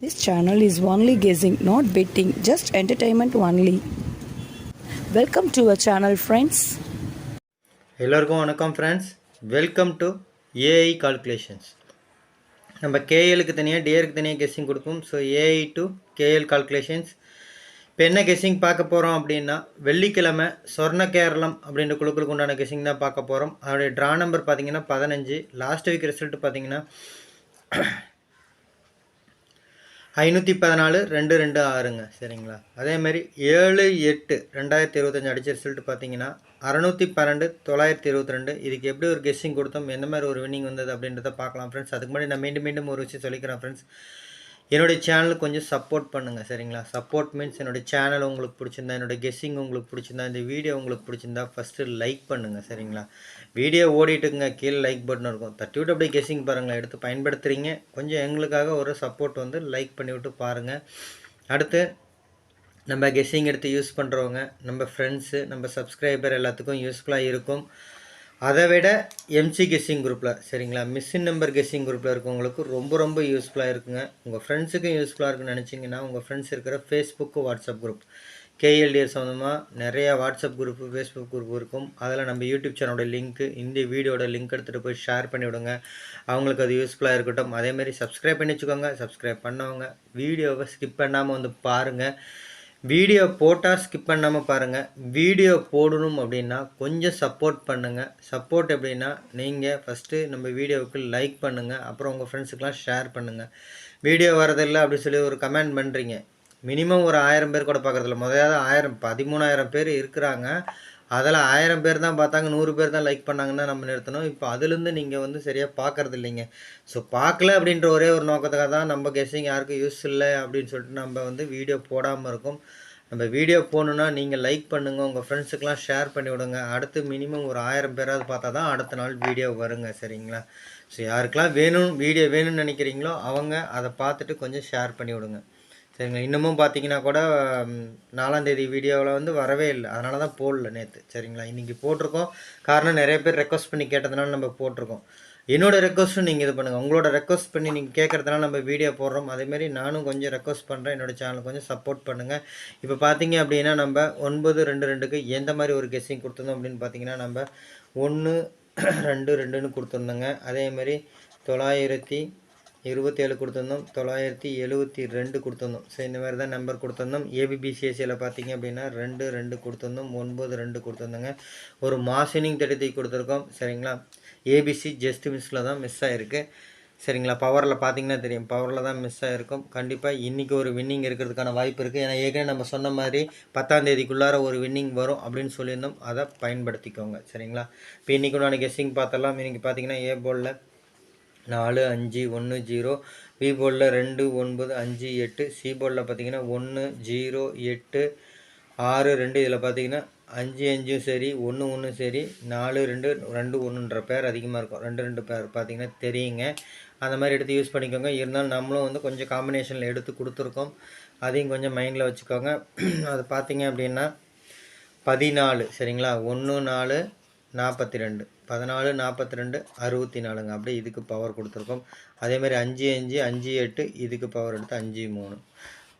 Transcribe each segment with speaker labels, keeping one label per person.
Speaker 1: This channel is only guessing, not betting, just entertainment only. Welcome to a channel friends
Speaker 2: எல்லோருக்கும் வணக்கம் friends welcome to AI calculations நம்ம கேஎலுக்கு தனியாக டிஏருக்கு தனியாக கெஸ்ஸிங் கொடுப்போம். So AI to KL calculations இப்போ என்ன கெஸ்ஸிங் பார்க்க போகிறோம் அப்படின்னா வெள்ளிக்கிழமை சொர்ண கேரளம் அப்படின்ற குழுக்களுக்கு உண்டான கெஸ்ஸிங் தான் பார்க்க போகிறோம் அதோடைய ட்ரா நம்பர் பார்த்தீங்கன்னா பதினஞ்சு. லாஸ்ட் வீக் ரிசல்ட் பார்த்தீங்கன்னா ஐநூற்றி பதினாலு ரெண்டு ரெண்டு ஆறுங்க. சரிங்களா? அதேமாரி ஏழு எட்டு ரெண்டாயிரத்தி இருபத்தஞ்சி அடிச்ச ரிசல்ட் பார்த்தீங்கன்னா அறநூற்றி பன்னெண்டு தொள்ளாயிரத்தி இருபத்தி ரெண்டு. இதுக்கு எப்படி ஒரு கெஸ்ஸிங் கொடுத்தோம்? எந்த மாதிரி ஒரு வின்னிங் வந்தது அப்படின்றத பார்க்கலாம் ஃப்ரெண்ட்ஸ் அதுக்கு முன்னாடி நான் மீண்டும் மீண்டும் ஒரு விஷயம் சொல்லிக்கிறேன் ஃப்ரெண்ட்ஸ் என்னுடைய சேனலுக்கு கொஞ்சம் சப்போர்ட் பண்ணுங்கள் சரிங்களா? சப்போர்ட் மீன்ஸ் என்னுடைய சேனல் உங்களுக்கு பிடிச்சிருந்தா என்னுடைய கெஸ்ஸிங் உங்களுக்கு பிடிச்சிருந்தா இந்த வீடியோ உங்களுக்கு பிடிச்சிருந்தா ஃபஸ்ட்டு லைக் பண்ணுங்கள் சரிங்களா? வீடியோ ஓடிட்டுங்க கீழே லைக் பட்டன் இருக்கும். தட்டி விட்டு அப்படியே கெஸ்ஸிங் பாருங்களேன் எடுத்து பயன்படுத்துகிறீங்க கொஞ்சம் எங்களுக்காக ஒரு சப்போர்ட் வந்து லைக் பண்ணி விட்டு பாருங்கள் அடுத்து நம்ம கெஸ்ஸிங் எடுத்து யூஸ் பண்ணுறவங்க நம்ம ஃப்ரெண்ட்ஸு நம்ம சப்ஸ்கிரைபர் எல்லாத்துக்கும் யூஸ்ஃபுல்லாக இருக்கும். அதை விட எம்சி கெஸ்ஸிங் குரூப்பில் சரிங்களா? மிஸ்ஸின் நம்பர் கெஸ்ஸிங் குரூப்பில் இருக்கவங்களுக்கு ரொம்ப ரொம்ப யூஸ்ஃபுல்லாக இருக்குங்க. உங்கள் ஃப்ரெண்ட்ஸுக்கும் யூஸ்ஃபுல்லாக இருக்குன்னு நினச்சிங்கன்னா உங்கள் ஃப்ரெண்ட்ஸ் இருக்கிற ஃபேஸ்புக்கு வாட்ஸ்அப் குரூப் கேஎல்டிஎஸ் சம்மந்தமாக நிறையா வாட்ஸ்அப் குரூப்பு ஃபேஸ்புக் குரூப் இருக்கும். அதில் நம்ம யூடியூப் சேனலோட லிங்க்கு இந்த வீடியோட லிங்க் எடுத்துகிட்டு போய் ஷேர் பண்ணிவிடுங்க அவங்களுக்கு அது யூஸ்ஃபுல்லாக இருக்கட்டும். அதேமாதிரி சப்ஸ்கிரைப் பண்ணி வச்சுக்கோங்க. சப்ஸ்கிரைப் பண்ணவங்க வீடியோவை ஸ்கிப் பண்ணாமல் வந்து பாருங்கள் வீடியோ போட்டால் ஸ்கிப் பண்ணாமல் பாருங்கள் வீடியோ போடணும் அப்படின்னா கொஞ்சம் சப்போர்ட் பண்ணுங்கள் சப்போர்ட் எப்படின்னா நீங்கள் ஃபஸ்ட்டு நம்ம வீடியோவுக்கு லைக் பண்ணுங்கள் அப்புறம் உங்கள் ஃப்ரெண்ட்ஸுக்கெலாம் ஷேர் பண்ணுங்கள் வீடியோ வரதில்லை அப்படின்னு சொல்லி ஒரு கமெண்ட் பண்ணுறீங்க மினிமம் ஒரு ஆயிரம் பேர் கூட பார்க்குறதில்ல. முதலாவது ஆயிரம் பதிமூணாயிரம் பேர் இருக்கிறாங்க. அதில் ஆயிரம் பேர் தான் பார்த்தாங்க நூறு பேர் தான் லைக் பண்ணாங்கன்னா நம்ம நிறுத்தணும். இப்போ அதுலேருந்து நீங்கள் வந்து சரியாக பார்க்குறது இல்லைங்க. ஸோ பார்க்கல அப்படின்ற ஒரே ஒரு நோக்கத்துக்காக தான் நம்ம கெஸ்ஸிங் யாருக்கும் யூஸ் இல்லை அப்படின்னு சொல்லிட்டு நம்ம வந்து வீடியோ போடாமல் இருக்கும். நம்ம வீடியோ போகணுன்னா நீங்கள் லைக் பண்ணுங்கள் உங்கள் ஃப்ரெண்ட்ஸுக்கெலாம் ஷேர் பண்ணி விடுங்க. அடுத்து மினிமம் ஒரு ஆயிரம் பேராவது பார்த்தா தான் அடுத்த நாள் வீடியோ வருங்க சரிங்களா? ஸோ யாருக்கெல்லாம் வேணும் வீடியோ வேணும்னு நினைக்கிறீங்களோ அவங்க அதை பார்த்துட்டு கொஞ்சம் ஷேர் பண்ணி விடுங்க. சரிங்களா? இன்னமும் பார்த்தீங்கன்னா கூட நாலாந்தேதி வீடியோவில் வந்து வரவே இல்லை. அதனால தான் போடல நேற்று சரிங்களா? இன்றைக்கி போட்டிருக்கோம். காரணம் நிறைய பேர் ரெக்வஸ்ட் பண்ணி கேட்டதுனால நம்ம போட்டிருக்கோம். என்னோடய ரெக்வஸ்ட்டும் நீங்கள் இது பண்ணுங்கள் உங்களோட ரெக்வஸ்ட் பண்ணி நீங்கள் கேட்குறதுனால நம்ம வீடியோ போடுறோம். அதேமாரி நானும் கொஞ்சம் ரெக்வஸ்ட் பண்ணுறேன் என்னோட சேனல் கொஞ்சம் சப்போர்ட் பண்ணுங்கள் இப்போ பார்த்தீங்க அப்படின்னா நம்ம ஒன்பது ரெண்டு ரெண்டுக்கு எந்த மாதிரி ஒரு கெஸ்ஸிங் கொடுத்துருந்தோம் அப்படின்னு பார்த்தீங்கன்னா நம்ம ஒன்று ரெண்டு ரெண்டுன்னு கொடுத்துருந்தோங்க. அதேமாரி தொள்ளாயிரத்தி இருபத்தேழு கொடுத்துருந்தோம் தொள்ளாயிரத்தி எழுபத்தி ரெண்டு கொடுத்துருந்தோம். ஸோ இந்த மாதிரி தான் நம்பர் கொடுத்துருந்தோம். ஏபிபிசிஎஸ்சியில் பார்த்தீங்க அப்படின்னா ரெண்டு ரெண்டு கொடுத்துருந்தோம் ஒன்பது ரெண்டு கொடுத்துருந்தோங்க. ஒரு மாசினிங் தடுத்தி கொடுத்துருக்கோம் சரிங்களா? ஏபிசி ஜஸ்ட் மிஸ்ஸில் தான் மிஸ் ஆகிருக்கு சரிங்களா? பவரில் பார்த்தீங்கன்னா தெரியும். பவரில் தான் மிஸ் ஆகிருக்கும் கண்டிப்பாக இன்றைக்கி ஒரு வின்னிங் இருக்கிறதுக்கான வாய்ப்பு இருக்குது ஏன்னா ஏற்கனவே நம்ம சொன்ன மாதிரி பத்தாம் தேதிக்குள்ளார ஒரு வின்னிங் வரும் அப்படின்னு சொல்லியிருந்தோம். அதை பயன்படுத்திக்கோங்க சரிங்களா? இப்போ இன்றைக்கி நான் கெஸ்ஸிங் பார்த்தலாம் இன்றைக்கி பார்த்தீங்கன்னா ஏ போலில் நாலு அஞ்சு ஒன்று ஜீரோ பி போர்டில் ரெண்டு ஒன்பது அஞ்சு எட்டு சி போர்டில் பார்த்தீங்கன்னா ஒன்று ஜீரோ எட்டு ஆறு ரெண்டு இதில் பார்த்தீங்கன்னா அஞ்சு அஞ்சும் சரி ஒன்று ஒன்றும் சரி நாலு ரெண்டு ரெண்டு ஒன்றுன்ற பேர் அதிகமாக இருக்கும். ரெண்டு ரெண்டு பேர் பார்த்தீங்கன்னா தெரியுங்க. அந்த மாதிரி எடுத்து யூஸ் பண்ணிக்கோங்க. இருந்தாலும் நம்மளும் வந்து கொஞ்சம் காம்பினேஷனில் எடுத்து கொடுத்துருக்கோம். அதையும் கொஞ்சம் மைண்டில் வச்சுக்கோங்க. அது பார்த்தீங்க அப்படின்னா பதினாலு சரிங்களா? ஒன்று நாலு நாற்பத்தி ரெண்டு பதினாலு நாற்பத்தி ரெண்டு அறுபத்தி நாலுங்க அப்படியே இதுக்கு பவர் கொடுத்துருக்கோம். அதேமாதிரி அஞ்சு அஞ்சு அஞ்சு எட்டு இதுக்கு பவர் எடுத்து அஞ்சு மூணு.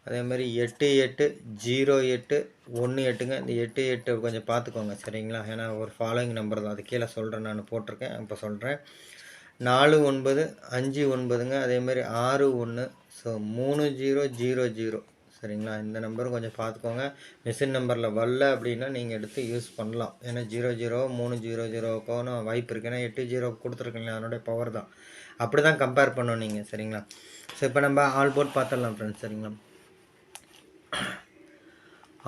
Speaker 2: அதே மாதிரி எட்டு எட்டு ஜீரோ எட்டு ஒன்று எட்டுங்க. இந்த எட்டு எட்டு கொஞ்சம் பார்த்துக்கோங்க சரிங்களா? ஏன்னா ஒரு ஃபாலோயிங் நம்பர் தான். அது கீழே சொல்கிறேன் நான் போட்டிருக்கேன் இப்போ சொல்கிறேன் நாலு ஒன்பது அஞ்சு ஒன்பதுங்க. அதே மாதிரி ஆறு ஒன்று ஸோ மூணு ஜீரோ ஜீரோ ஜீரோ. சரிங்களா? இந்த நம்பரும் கொஞ்சம் பார்த்துக்கோங்க மிஷின் நம்பரில் வரல அப்படின்னா நீங்கள் எடுத்து யூஸ் பண்ணலாம். ஏன்னா ஜீரோ ஜீரோ மூணு ஜீரோ ஜீரோக்கான வாய்ப்பு இருக்குது ஏன்னா எட்டு ஜீரோ கொடுத்துருக்கீங்களா அதனுடைய பவர் தான். அப்படி தான் கம்பேர் பண்ணணும் நீங்கள் சரிங்களா? ஸோ இப்போ நம்ம ஆல் போர்ட் பார்த்துடலாம் ஃப்ரெண்ட்ஸ் சரிங்களா?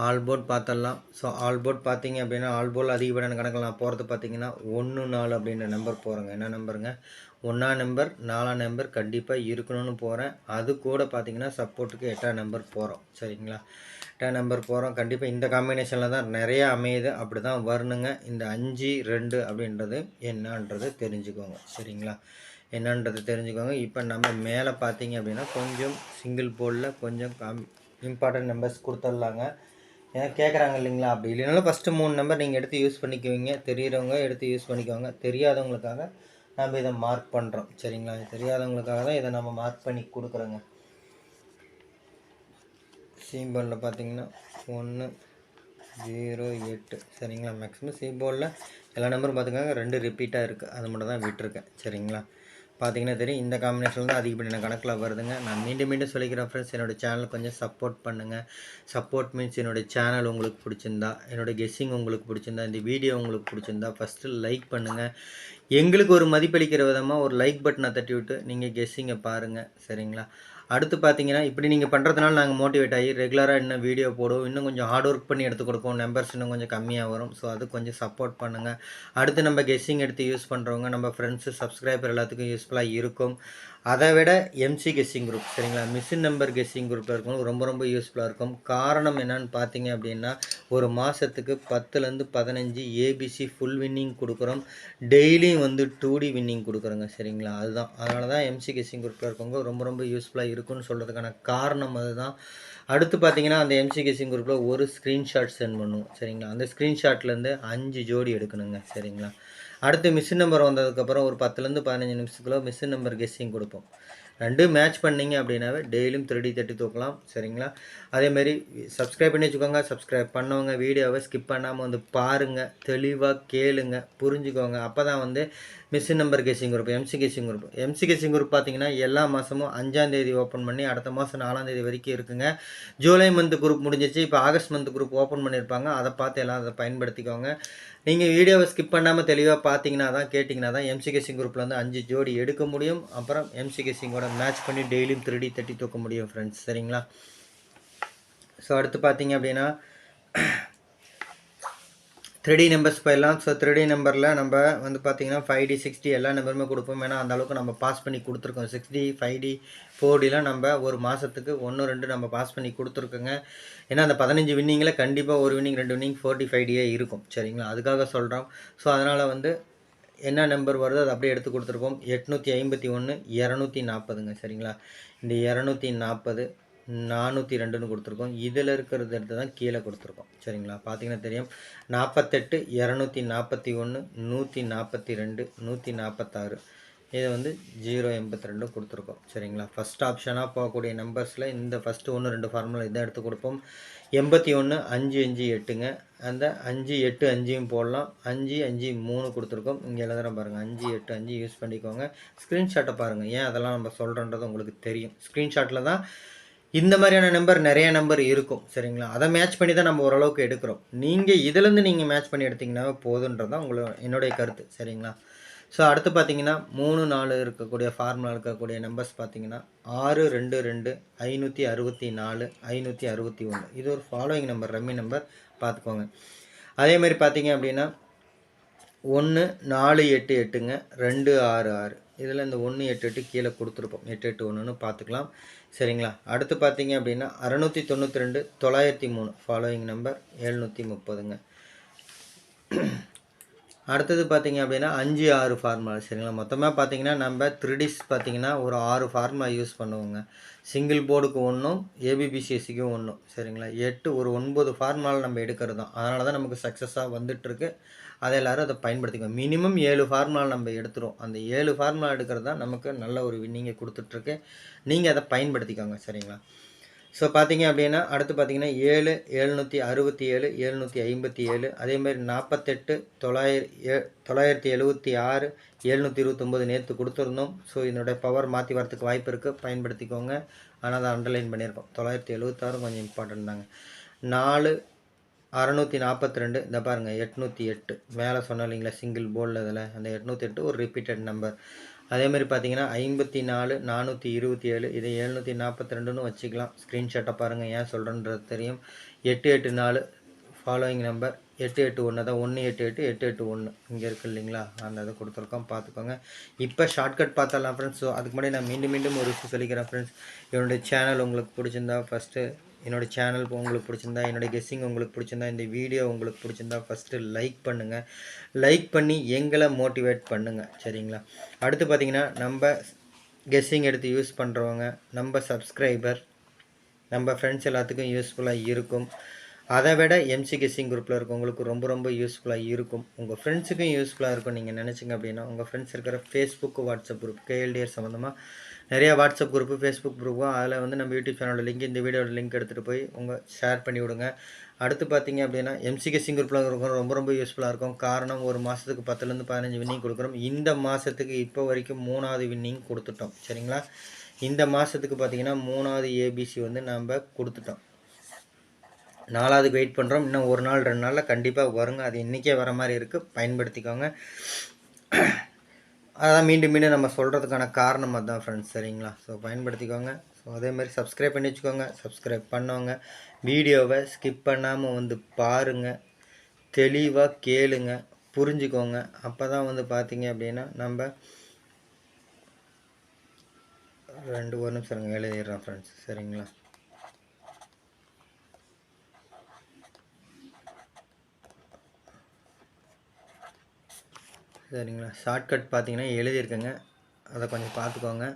Speaker 2: ஆல் போர்ட் பார்த்துடலாம் ஸோ ஆல் போர்ட் பார்த்தீங்க அப்படின்னா ஆல் போர்ட் அதிகப்படியான கணக்கில் நான் போகிறது பார்த்தீங்கன்னா ஒன்று நாலு அப்படின்ற நம்பர் போகிறேங்க என்ன நம்பருங்க ஒன்றாம் நம்பர் நாலாம் நம்பர் கண்டிப்பாக இருக்கணும்னு போகிறேன் அது கூட பார்த்தீங்கன்னா சப்போர்ட்டுக்கு எட்டாம் நம்பர் போகிறோம் சரிங்களா? எட்டாம் நம்பர் போகிறோம் கண்டிப்பாக இந்த காம்பினேஷனில் தான் நிறையா அமையுது. அப்படி தான் வரணுங்க. இந்த அஞ்சு ரெண்டு அப்படின்றது என்னன்றது தெரிஞ்சுக்கோங்க. சரிங்களா? என்னன்றது தெரிஞ்சுக்கோங்க. இப்போ நம்ம மேலே பார்த்தீங்க அப்படின்னா கொஞ்சம் சிங்கிள் போர்டில் கொஞ்சம் கம் இம்பார்ட்டன்ட் நம்பர்ஸ் கொடுத்துட்லாங்க. ஏன்னா கேட்குறாங்க இல்லைங்களா? அப்படி இல்லைனாலும் ஃபஸ்ட்டு மூணு நம்பர் நீங்கள் எடுத்து யூஸ் பண்ணிக்குவீங்க. தெரியிறவங்க எடுத்து யூஸ் பண்ணிக்கோங்க. தெரியாதவங்களுக்காக நம்ம இதை மார்க் பண்ணுறோம் சரிங்களா? தெரியாதவங்களுக்காக தான் இதை நம்ம மார்க் பண்ணி கொடுக்குறோங்க. சீபோர்டில் பார்த்தீங்கன்னா ஒன்று ஜீரோ எட்டு. சரிங்களா? மேக்ஸிமம் சீபோர்டில் எல்லா நம்பரும் பார்த்துக்கோங்க. ரெண்டு ரிப்பீட்டாக இருக்குது அது மட்டும் தான் விட்டுருக்கேன். சரிங்களா? பார்த்தீங்கன்னா தெரியும். இந்த காம்பினேஷன் தான் அதிகப்படியான கணக்கில் வருதுங்க. நான் மீண்டும் மீண்டும் சொல்லிக்கிறேன் ஃப்ரெண்ட்ஸ் என்னோட சேனல் கொஞ்சம் சப்போர்ட் பண்ணுங்கள் சப்போர்ட் மீன்ஸ் என்னோடய சேனல் உங்களுக்கு பிடிச்சிருந்தா என்னோட கெஸ்ஸிங் உங்களுக்கு பிடிச்சிருந்தா இந்த வீடியோ உங்களுக்கு பிடிச்சிருந்தா ஃபஸ்ட்டு லைக் பண்ணுங்கள் எங்களுக்கு ஒரு மதிப்பளிக்கிற விதமாக ஒரு லைக் பட்டனை தட்டி விட்டு நீங்கள் கெஸ்ஸிங்கை பாருங்கள் சரிங்களா? அடுத்து பார்த்தீங்கன்னா இப்படி நீங்கள் பண்ணுறதுனால நாங்கள் மோட்டிவேட் ஆகி ரெகுலராக இன்னும் வீடியோ போடுவோம். இன்னும் கொஞ்சம் ஹார்ட் ஒர்க் பண்ணி எடுத்து கொடுப்போம். நம்பர்ஸ் இன்னும் கொஞ்சம் கம்மியாக வரும். ஸோ அது கொஞ்சம் சப்போர்ட் பண்ணுங்கள் அடுத்து நம்ம கெஸ்ஸிங் எடுத்து யூஸ் பண்ணுறவங்க நம்ம ஃப்ரெண்ட்ஸு சப்ஸ்கிரைபர் எல்லாத்துக்கும் யூஸ்ஃபுல்லாக இருக்கும். அதை விட எம்சி கெஸ்ஸிங் குரூப் சரிங்களா? மிஷின் நம்பர் கெஸ்ஸிங் குரூப்பில் இருக்கும் ரொம்ப ரொம்ப யூஸ்ஃபுல்லாக இருக்கும். காரணம் என்னன்னு பார்த்தீங்க அப்படின்னா ஒரு மாதத்துக்கு பத்துலேருந்து பதினஞ்சு ஏபிசி ஃபுல் வின்னிங் கொடுக்குறோம். டெய்லியும் வந்து டூ டி வின்னிங் கொடுக்குறோங்க சரிங்களா? அதுதான். அதனால தான் எம்சி கெஸ்ஸிங் குரூப்பில் இருக்கவங்க ரொம்ப ரொம்ப யூஸ்ஃபுல்லாக இருக்கும்னு சொல்கிறதுக்கான காரணம் அதுதான். அடுத்து பார்த்தீங்கன்னா அந்த எம்சி கெஸ்ஸிங் குரூப்பில் ஒரு ஸ்க்ரீன்ஷாட் சென்ட் பண்ணுவோம் சரிங்களா? அந்த ஸ்க்ரீன்ஷாட்லேருந்து அஞ்சு ஜோடி எடுக்கணுங்க சரிங்களா? அடுத்து மிஷின் நம்பர் வந்ததுக்கப்புறம் ஒரு பத்துலேருந்து பதினஞ்சு நிமிஷத்துக்குள்ள மிஷின் நம்பர் கெஸ்ஸிங் கொடுப்போம். ரெண்டு மேட்ச் பண்ணீங்க அப்படின்னாவே டெய்லியும் திருடி தட்டி தூக்கலாம் சரிங்களா? அதேமாரி சப்ஸ்கிரைப் பண்ணி வச்சுக்கோங்க. சப்ஸ்கிரைப் பண்ணவங்க வீடியோவை ஸ்கிப் பண்ணாமல் வந்து பாருங்கள் தெளிவாக கேளுங்க புரிஞ்சுக்கோங்க. அப்போ தான் வந்து machine number guessing group MC group. MC group பார்த்தீங்கன்னா எல்லா மாதமும் அஞ்சாந்தேதி ஓப்பன் பண்ணி அடுத்த மாதம் நாலாந்தேதி வரைக்கும் இருக்குங்க. ஜூலை மந்த் குரூப் முடிஞ்சிச்சு. இப்போ ஆகஸ்ட் மந்த் குரூப் ஓப்பன் பண்ணியிருப்பாங்க அதை பார்த்து எல்லாம் அதை பயன்படுத்திக்கோங்க. நீங்கள் வீடியோவை ஸ்கிப் பண்ணாமல் தெளிவாக பார்த்தீங்கன்னா தான் கேட்டிங்கன்னா தான் எம்சி கெஸ்ஸிங் குரூப்பில் வந்து அஞ்சு ஜோடி எடுக்க முடியும். அப்புறம் எம்சி மேட்ச் பண்ணி டெய்லியும் திருடி தட்டி தூக்க முடியும் ஃப்ரெண்ட்ஸ் சரிங்களா? ஸோ அடுத்து பார்த்தீங்க அப்படின்னா த்ரீ நம்பர்ஸ் போயிடலாம். ஸோ த்ரீ நம்பரில் நம்ம வந்து பார்த்திங்கன்னா ஃபைவ் டி சிக்ஸ்டி எல்லா நம்பருமே கொடுப்போம். ஏன்னா அந்த அளவுக்கு நம்ம பாஸ் பண்ணி கொடுத்துருக்கோம். சிக்ஸ்டி ஃபைவ் டி ஃபோர் டிலாம் நம்ம ஒரு மாதத்துக்கு ஒன்று ரெண்டு நம்ம பாஸ் பண்ணி கொடுத்துருக்கோங்க. ஏன்னா அந்த பதினஞ்சு வின்னிங்கில் கண்டிப்பாக ஒரு வின்னிங் ரெண்டு வின்னிங் ஃபோர்ட்டி ஃபைவ் டியே இருக்கும். சரிங்களா? அதுக்காக சொல்கிறோம் ஸோ அதனால் வந்து என்ன நம்பர் வருதோ அதை அப்படியே எடுத்து கொடுத்துருப்போம். எட்நூற்றி ஐம்பத்தி ஒன்று இரநூத்தி நாற்பதுங்க சரிங்களா? இந்த இரநூத்தி நாற்பது நானூற்றி ரெண்டுன்னு கொடுத்துருக்கோம். இதில் இருக்கிறது எடுத்து தான் கீழே கொடுத்துருக்கோம். சரிங்களா? பார்த்தீங்கன்னா தெரியும். நாற்பத்தெட்டு இரநூத்தி நாற்பத்தி ஒன்று நூற்றி நாற்பத்தி ரெண்டு நூற்றி நாற்பத்தாறு இதை வந்து ஜீரோ எண்பத்தி ரெண்டு கொடுத்துருக்கோம். சரிங்களா? ஃபஸ்ட் ஆப்ஷனாக போகக்கூடிய நம்பர்ஸில் இந்த ஃபஸ்ட்டு ஒன்று ரெண்டு ஃபார்முலா இதை எடுத்து கொடுப்போம். எண்பத்தி ஒன்று அஞ்சு அஞ்சு எட்டுங்க. அந்த அஞ்சு எட்டு அஞ்சையும் போடலாம். அஞ்சு அஞ்சு மூணு கொடுத்துருக்கோம். இங்கே எழுதுகிற பாருங்கள் அஞ்சு எட்டு அஞ்சு யூஸ் பண்ணிக்கோங்க. ஸ்க்ரீன்ஷாட்டை பாருங்கள் ஏன் அதெல்லாம் நம்ம சொல்கிறன்றது உங்களுக்கு தெரியும். ஸ்க்ரீன்ஷாட்டில் தான் இந்த மாதிரியான நம்பர் நிறைய நம்பர் இருக்கும் சரிங்களா? அதை மேட்ச் பண்ணி தான் நம்ம ஓரளவுக்கு எடுக்கிறோம். நீங்கள் இதுலேருந்து நீங்கள் மேட்ச் பண்ணி எடுத்திங்கன்னா போதுன்றது தான் உங்களோட என்னுடைய கருத்து சரிங்களா? ஸோ அடுத்து பார்த்தீங்கன்னா மூணு நாலு இருக்கக்கூடிய ஃபார்முலா இருக்கக்கூடிய நம்பர்ஸ் பார்த்தீங்கன்னா ஆறு ரெண்டு ரெண்டு ஐநூற்றி அறுபத்தி நாலு ஐநூற்றி அறுபத்தி ஒன்று இது ஒரு ஃபாலோயிங் நம்பர் ரம்மி நம்பர் பார்த்துக்கோங்க அதேமாதிரி பார்த்தீங்க அப்படின்னா ஒன்று நாலு எட்டு எட்டுங்க ரெண்டு ஆறு ஆறு. இதில் இந்த ஒன்று எட்டு எட்டு கீழே கொடுத்துருப்போம். எட்டு எட்டு ஒன்றுன்னு பார்த்துக்கலாம். சரிங்களா? அடுத்து பார்த்தீங்க அப்படின்னா அறநூற்றி தொண்ணூற்றி ரெண்டு தொள்ளாயிரத்தி மூணு. ஃபாலோயிங் நம்பர் எழுநூற்றி முப்பதுங்க. அடுத்தது பார்த்தீங்க அப்படின்னா அஞ்சு ஆறு ஃபார்முலா சரிங்களா? மொத்தமாக பார்த்தீங்கன்னா நம்ம த்ரிடிஸ் பார்த்தீங்கன்னா ஒரு ஆறு ஃபார்முலா யூஸ் பண்ணுவோங்க. சிங்கிள் போர்டுக்கு ஒன்றும் ஏபிபிசிஎஸ்சிக்கும் ஒன்றும். சரிங்களா? எட்டு ஒரு ஒன்பது ஃபார்முலாவில் நம்ம எடுக்கிறது தான். அதனால தான் நமக்கு சக்ஸஸாக வந்துட்டுருக்கு. அதை எல்லோரும் அதை பயன்படுத்திக்கோங்க. மினிமம் ஏழு ஃபார்முலா நம்ம எடுத்துரும். அந்த ஏழு ஃபார்முலா எடுக்கிறது தான் நமக்கு நல்ல ஒரு வின்னிங்கை கொடுத்துட்ருக்கு. நீங்கள் அதை பயன்படுத்திக்கோங்க. சரிங்களா? ஸோ பார்த்தீங்க அப்படின்னா அடுத்து பார்த்தீங்கன்னா ஏழு எழுநூற்றி அறுபத்தி ஏழு எழுநூற்றி ஐம்பத்தி ஏழு அதேமாதிரி நாற்பத்தெட்டு தொள்ளாயிர ஏ தொள்ளாயிரத்தி எழுபத்தி ஆறு எழுநூற்றி இருபத்தொம்போது நேற்று கொடுத்துருந்தோம். ஸோ இதனுடைய பவர் மாற்றி வரத்துக்கு வாய்ப்பு இருக்குது பயன்படுத்திக்கோங்க. ஆனால் அதை அண்டர்லைன் பண்ணியிருக்கோம். தொள்ளாயிரத்தி எழுபத்தாறு கொஞ்சம் இம்பார்ட்டன்ட் தாங்க. நாலு அறநூற்றி நாற்பத்தி ரெண்டு. இந்த பாருங்கள் எட்நூற்றி எட்டு. மேலே சொன்னோம் இல்லைங்களா சிங்கிள் போர்டில் இதில். அந்த எட்நூற்றி எட்டு ஒரு ரிப்பீட்டட் நம்பர் அதேமாதிரி பார்த்தீங்கன்னா ஐம்பத்தி நாலு நானூற்றி இருபத்தி ஏழு இதை எழுநூற்றி நாற்பத்தி ரெண்டுன்னு வச்சுக்கலாம். ஸ்க்ரீன்ஷாட்டை பாருங்கள் ஏன் சொல்கிறேன்றது தெரியும். எட்டு எட்டு நாலு ஃபாலோயிங் நம்பர் எட்டு எட்டு ஒன்று தான் ஒன்று எட்டு எட்டு எட்டு எட்டு ஒன்று இங்கே இருக்குது இல்லைங்களா? அந்த இதை கொடுத்துருக்கோம் பார்த்துக்கோங்க. இப்போ ஷார்ட்கட் பார்த்தலாம் ஃப்ரெண்ட்ஸ் ஸோ அதுக்கு முன்னாடி நான் மீண்டும் மீண்டும் ஒரு விஷயம் சொல்லிக்கிறேன் ஃப்ரெண்ட்ஸ் என்னுடைய சேனல் உங்களுக்கு பிடிச்சிருந்தா ஃபஸ்ட்டு என்னோடய சேனல் உங்களுக்கு பிடிச்சிருந்தா என்னோடய கெஸ்ஸிங் உங்களுக்கு பிடிச்சிருந்தா இந்த வீடியோ உங்களுக்கு பிடிச்சிருந்தா ஃபஸ்ட்டு லைக் பண்ணுங்கள் லைக் பண்ணி எங்களை மோட்டிவேட் பண்ணுங்கள் சரிங்களா? அடுத்து பார்த்தீங்கன்னா நம்ம கெஸ்ஸிங் எடுத்து யூஸ் பண்ணுறவங்க நம்ம சப்ஸ்கிரைபர் நம்ம ஃப்ரெண்ட்ஸ் எல்லாத்துக்கும் யூஸ்ஃபுல்லாக இருக்கும். அதை விட எம்சி கெஸ்ஸிங் குரூப்பில் இருக்கவங்களுக்கு ரொம்ப ரொம்ப யூஸ்ஃபுல்லாக இருக்கும். உங்கள் ஃப்ரெண்ட்ஸுக்கும் யூஸ்ஃபுல்லாக இருக்கும். நீங்கள் நினச்சிங்க அப்படின்னா உங்கள் ஃப்ரெண்ட்ஸ் இருக்கிற ஃபேஸ்புக் வாட்ஸ்அப் குரூப் கேஎல்டிஆர் சம்மந்தமாக நிறையா வாட்ஸ்அப் குரூப்பு ஃபேஸ்புக் குரூப்பும் அதில் வந்து நம்ம யூடியூப் சேனலோட லிங்க் இந்த வீடியோட லிங்க் எடுத்துகிட்டு போய் உங்கள் ஷேர் பண்ணி விடுங்க. அடுத்து பார்த்தீங்க அப்படின்னா எம்சிகே கெஸ்ஸிங் குரூப்பில் இருக்கிறவங்க ரொம்ப ரொம்ப யூஸ்ஃபுல்லாக இருக்கும். காரணம் ஒரு மாதத்துக்கு பத்துலேருந்து பதினஞ்சு வின்னிங் கொடுக்குறோம். இந்த மாதத்துக்கு இப்போ வரைக்கும் மூணாவது வின்னிங் கொடுத்துட்டோம். சரிங்களா? இந்த மாதத்துக்கு பார்த்தீங்கன்னா மூணாவது ஏபிசி வந்து நம்ம கொடுத்துட்டோம். நாலாவதுக்கு வெயிட் பண்ணுறோம் இன்னும் ஒரு நாள் ரெண்டு நாளில் கண்டிப்பாக வருங்க. அது இன்றைக்கே வர மாதிரி இருக்குது பயன்படுத்திக்கோங்க. அதான் மீண்டும் மீண்டும் நம்ம சொல்கிறதுக்கான காரணம் அதுதான் ஃப்ரெண்ட்ஸ் சரிங்களா? ஸோ பயன்படுத்திக்கோங்க. ஸோ அதேமாதிரி சப்ஸ்கிரைப் பண்ணி வச்சுக்கோங்க. சப்ஸ்கிரைப் பண்ணவங்க வீடியோவை ஸ்கிப் பண்ணாமல் வந்து பாருங்கள் தெளிவாக கேளுங்க. புரிஞ்சுக்கோங்க. அப்போ தான் வந்து பார்த்தீங்க அப்படின்னா நம்ம ரெண்டு ஒரு நிமிஷம் எழுதிடுறோம் ஃப்ரெண்ட்ஸ் சரிங்களா? சரிங்களா. ஷார்ட்கட் பார்த்தீங்கன்னா எழுதியிருக்கேங்க. அதை கொஞ்சம் பார்த்துக்கோங்க.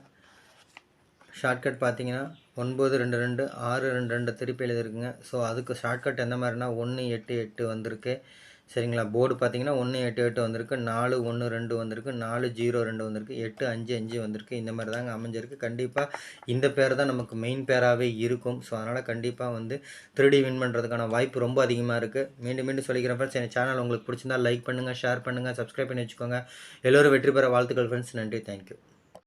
Speaker 2: ஷார்ட்கட் பார்த்தீங்கன்னா ஒன்பது ரெண்டு ரெண்டு ஆறு ரெண்டு ரெண்டு திருப்பி எழுதிருக்குங்க ஸோ அதுக்கு ஷார்ட்கட் எந்த மாதிரினா ஒன்று எட்டு எட்டு வந்திருக்கு. சரிங்களா? போர்டு பார்த்தீங்கன்னா ஒன்று எட்டு எட்டு வந்திருக்கு நாலு ஒன்று ரெண்டு வந்திருக்கு நாலு ஜீரோ ரெண்டு வந்திருக்கு எட்டு அஞ்சு அஞ்சு வந்திருக்கு. இந்த மாதிரி தாங்க அமைஞ்சிருக்கு. கண்டிப்பாக இந்த பேர் தான் நமக்கு மெயின் பேராகவே இருக்கும். ஸோ அதனால் கண்டிப்பாக வந்து த்ரீடி வின் பண்ணுறதுக்கான வாய்ப்பு ரொம்ப அதிகமாக இருக்குது மீண்டும் மீண்டும் சொல்லிக்கிறேன் ஃப்ரெண்ட்ஸ் என் சேனல் உங்களுக்கு பிடிச்சிருந்தா லைக் பண்ணுங்கள் ஷேர் பண்ணுங்கள் சப்ஸ்கிரைப் பண்ணி வச்சுக்கோங்க. எல்லோரும் வெற்றி பெற வாழ்த்துக்கள் ஃப்ரெண்ட்ஸ் நன்றி. தேங்க்யூ